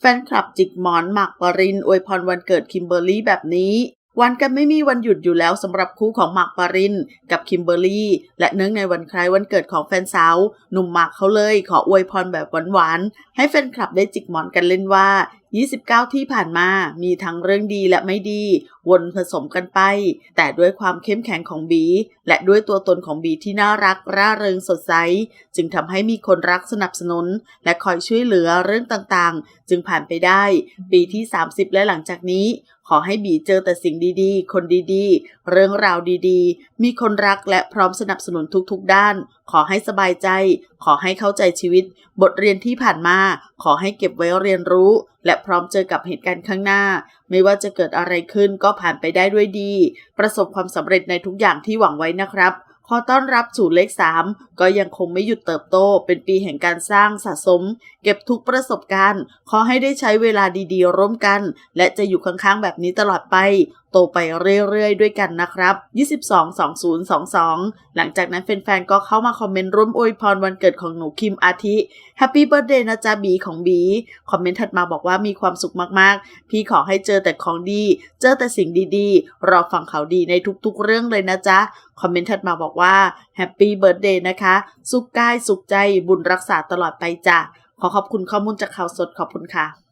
แฟนคลับจิกหมอนหมากปรินอวยพรวันเกิดคิมเบอร์รี่แบบนี้ วันกันไม่มีวันหยุดอยู่แล้วสำหรับคู่ของหมากปรินกับคิมเบอร์รี่ และเนื่องในวันคล้ายวันเกิดของแฟนสาวหนุ่มหมากเขาเลย ขออวยพรแบบหวานๆให้แฟนคลับได้จิกหมอนกันเล่นว่า29 ที่ผ่านมามีทั้งเรื่องดีและไม่ดี วนผสมกันไป แต่ด้วยความเข้มแข็งของบี และด้วยตัวตนของบีที่น่ารักร่าเริงสดใส จึงทำให้มีคนรักสนับสนุน และคอยช่วยเหลือเรื่องต่างๆ จึงผ่านไปได้ ปีที่ 30 และหลังจากนี้ ขอให้บีเจอแต่สิ่งดีๆ คนดีๆ เรื่องราวดีๆ มีคนรักและพร้อมสนับสนุนทุกๆ ด้าน ขอให้สบายใจ ขอให้เข้าใจชีวิต บทเรียนที่ผ่านมา ขอให้เก็บไว้เรียนรู้ และพร้อมเจอกับเหตุการณ์ข้างหน้า ไม่ว่าจะเกิดอะไรขึ้นก็ผ่านไปได้ด้วยดี ประสบความสำเร็จในทุกอย่างที่หวังไว้นะครับ ขอต้อนรับสู่เลข 3 ก็ยังคงไม่หยุดเติบโต เป็นปีแห่งการสร้างสะสม เก็บทุกประสบการณ์ ขอให้ได้ใช้เวลาดีๆ ร่วมกัน และจะอยู่ข้างๆ แบบนี้ตลอดไป โตไปเรื่อยๆ ด้วยกันนะครับ 222022 หลังจากนั้นแฟนๆ ก็เข้ามาคอมเมนต์ร่วมอวยพรวันเกิดของหนูคิมอาทิแฮปปี้เบิร์ดเดย์นะจ๊ะบีของบี คอมเมนต์ถัดมาบอกว่ามีความสุขมากๆ พี่ขอให้เจอแต่ของดี เจอแต่สิ่งดีๆ รอฟังข่าวดีในทุกๆ เรื่องเลยนะจ๊ะ คอมเมนต์ถัดมาบอกว่าแฮปปี้เบิร์ดเดย์นะคะ สุขกายสุขใจบุญรักษาตลอดไปจ้ะขอขอบคุณข้อมูลจากข่าวสดขอบคุณค่ะ